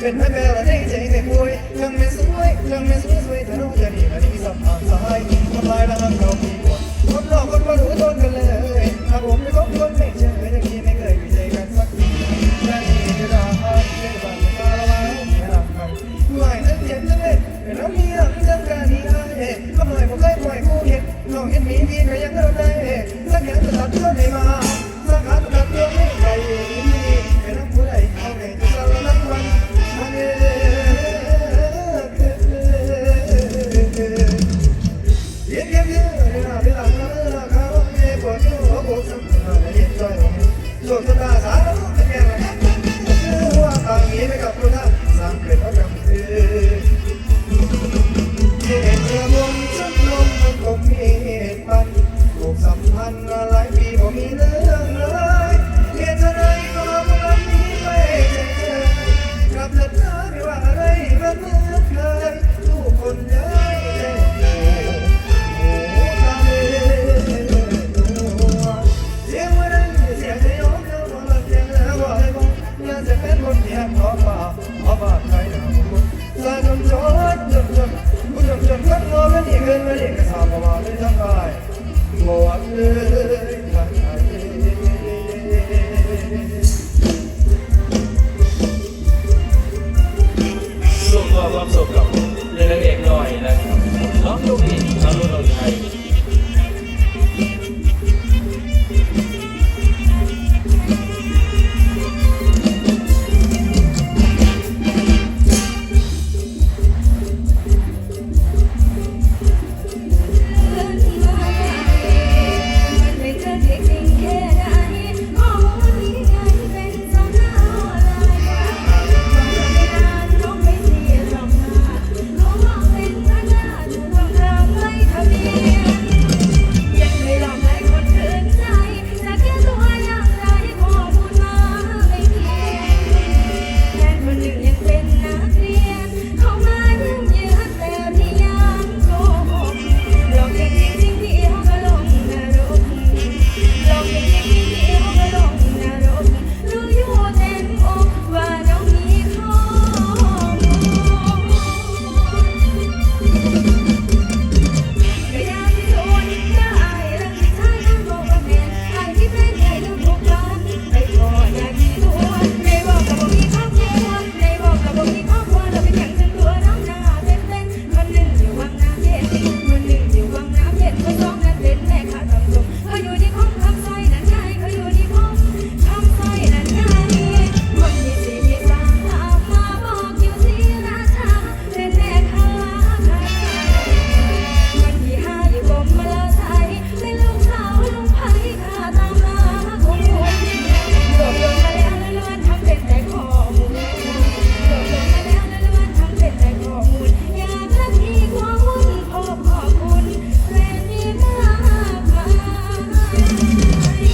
เป็นให้เบลเท่เจ๋งเจ๋งปุยเคงเมนสวยเครื่องเมนสวยสวยแต่รู้จะดีมาดีสัมผัสสายทำลายละหังเรามีคนคนหลอกคนมารู้ดนกันเลยถ้าผมไม่คบคนไม่เจอไม่ได้กินไม่เคยมีใจกันสักทีแค่นี้จะรอให้ฝันตาละวันไม่หลับไปหลายทั้งเจ็บทั้งเป็นแต่เรามีหลังจังการนี้อ้เอ๊ะทำไมผมได้ปล่อยกูเห็นน้องเห็นมีพี่ก็ยังเลิกได้สักแค่จะตัดเพื่อนให้มา I'm so comfortable.